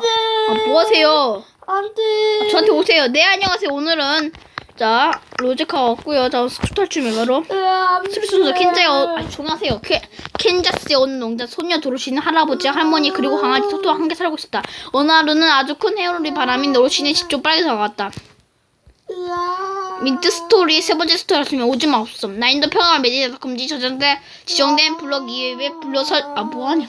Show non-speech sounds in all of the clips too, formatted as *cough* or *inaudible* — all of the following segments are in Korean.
아, 뭐 하세요? 안 돼. 저한테 오세요. 네, 안녕하세요. 오늘은, 자, 로제카 왔고요. 자, 스투탈출 메가로. 스루순서 켄자에, 어, 아, 조용하세요. 켄, 켄자스에 오는 농장 소녀 도로시는 할아버지, 할머니, 그리고 강아지 토토와 함께 살고 있었다. 어느 하루는 아주 큰 헤어롤이 바람이 도로시는 집쪽 빨리 다가왔다. 민트 스토리 세 번째 스토리였으면 오지마 없음. 나인도 평화를 매진해서 금지 저장돼 지정된 블럭 이외에 불러설 아 뭐하냐.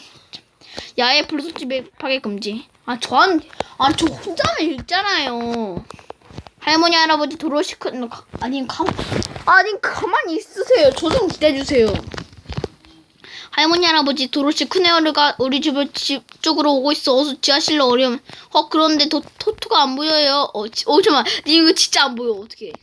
야외 불소 집에 파괴 금지. 아 저한 아저 혼자만 읽잖아요. 할머니 할아버지 도로시 큰 아니 가 아니 가만히 있으세요. 저 좀 기다려주세요. 할머니 할아버지 도로시 큰애어르가 우리 집을 집 쪽으로 오고 있어. 어서 지하실로 오렴. 어 그런데 도, 토토가 안 보여요. 어, 지, 어 잠깐만. 니 이거 진짜 안 보여. 어떻게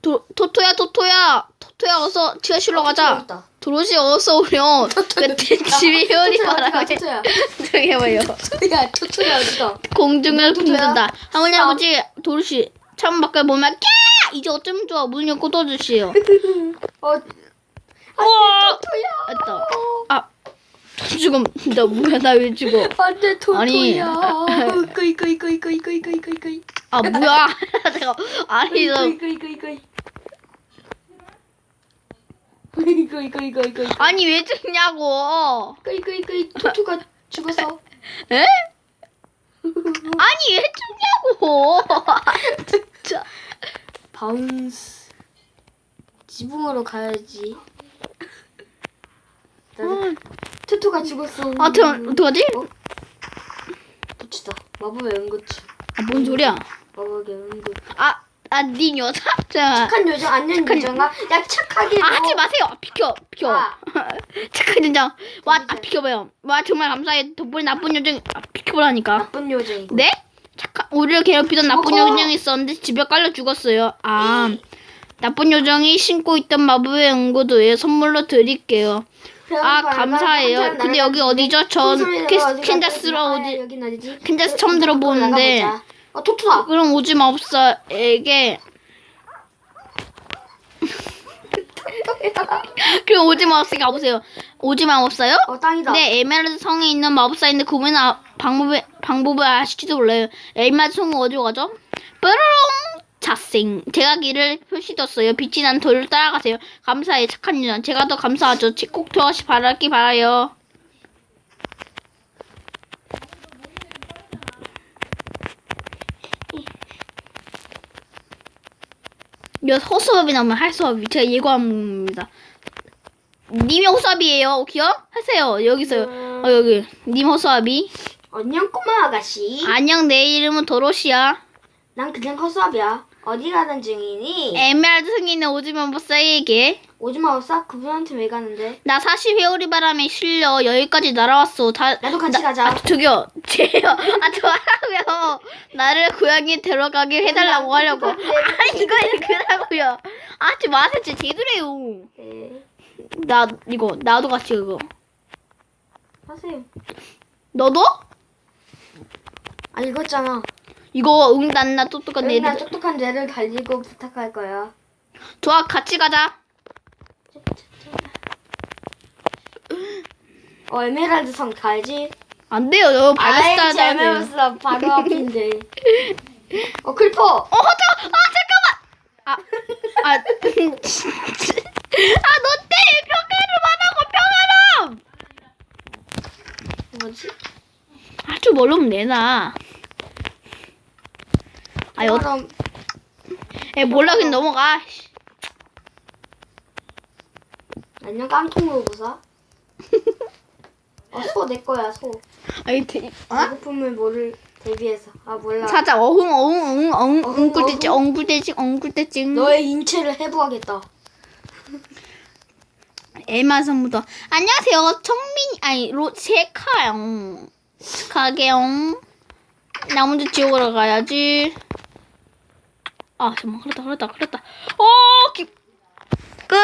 도, 토토야 토토야. 토토야 어서 지하실로 가자 도로시 어서 오렴 그때 집에 회원이 말하고 토토야. *laughs* 저기 해봐요 토토야. 토토야 어디가? 공중을? 굽는다 할머니 할아버지 도로시 창문 밖을 보면 꺄 이제 어쩌면 좋아 문 열고 떠주시오 *laughs* 어. 우와! 토토야. 됐다. 아, 지금 나 뭐야 나 왜 죽어? 안돼 토토야. 아니. *laughs* 끄이 끄이 끄이 끄이 끄이 끄이 끄이 끄이. 아 뭐야? 잠깐 아니 저 끄이 끄이 끄이 끄이. 끄 이 끄이 끄이 끄이 끄이. 아니 왜 죽냐고? 끄이 끄이 끄이 토토가 죽었어. 에? 아니 왜 죽냐고? *laughs* 진짜. 바운스. 지붕으로 가야지. 나는 토토가 죽었어. 아, 저 어떡하지? 어? 고치다. 마법의 연구치. 아, 뭔 소리야? 마법의 연구. 아, 아, 네 여자? 자, 착한 요정 안녕 착한 요정아. 야 착하게. 아, 너. 하지 마세요. 비켜, 비켜. 아. *laughs* 착한 여장. 와, 아, 비켜봐요. 와, 정말 감사해. 덕분에 나쁜 여정, 아, 비켜보라니까. 나쁜 요정이고. 네? 착한 우리를 괴롭히던 나쁜. 요정이 있었는데 집에 깔려 죽었어요. 아 나쁜 요정이 신고 있던 마법의 연구도에 선물로 드릴게요. 아 감사해요. 근데 여기 어디죠? 전 캔자스로. 여긴 어디지? 캔자스 처음 들어보는데. 어 토토다. 그럼 오지 마법사에게 *laughs* 그럼 오지 마법사에게 가보세요. 오지 마법사요? 어 땅이다. 네, 에메랄드 성에 있는 마법사인데 그분은 아, 방법을 방법을 아실지도 몰라요. 에메랄드 성은 어디로 가죠? 뾰로롱 자생. 제가 길을 표시뒀어요. 빛이 난 돌을 따라가세요. 감사해, 착한 유전. 제가 더 감사하죠. 치- 꼭 들어가시 바랄기 바라요. 몇 허수아비 나오면 할 수아비. 제가 예고한 겁니다. 님이 호수아비예요. 기억? 하세요. 여기 있어요. 어 여기. 님 호수아비. 안녕 꼬마 아가씨. 안녕. 내 이름은 도로시야. 난 그냥 허수아비야. 어디 가는 중이니? 에메랄드 승인의 오즈면 보사에게. 오지마 없어? 그분한테 왜 가는데? 나 사실 회오리 바람에 실려 여기까지 날아왔어. 다 나도 같이 나- 가자. 아, 저기요. *laughs* 제요. 아 저라고요. 나를 고향에 데려가게 해달라고 하려고. 아 이거 그라고요. 하지 마세요. 진짜 제대로요. 네. 나 이거 나도 같이 그거. 하세요. 너도? 아 읽었잖아. 이거 응단나 똑똑한 난 애들. 똑똑한 뇌를 달리고 부탁할 거야. 좋아 같이 가자. 어 에메랄드 성 가야지. 안 돼요. 너 아이 발레스타 해야 돼요. 에메랄드 바로 *laughs* 앞인데. 어 클퍼. 어, 허자! 아, 잠깐만! 아, 아, *laughs* 아, 너 때문에 평가를 안 하고 평가람! 뭐지? 아주 멀으면 내놔. 아, 여, 그럼 에, 몰라, 그냥 넘어가. 씨. 안녕 깡통으로 보사. 어 소 내 거야 소. 아이, 대, 어? 배고픔을 모를 대비해서. 아 몰라. 사자, 어흥, 어흥, 어흥, 어흥, 어흥. 엉꿀대찡, 엉꿀대찡. 너의 인체를 해부하겠다. *laughs* 에마 선무더. 안녕하세요. 청민, 아니, 로, 세카영. 가게영. 나 먼저 지옥으로 가야지. 아, 잠깐만, 그렇다, 그렇다, 그렇다. 어, 기... 끝!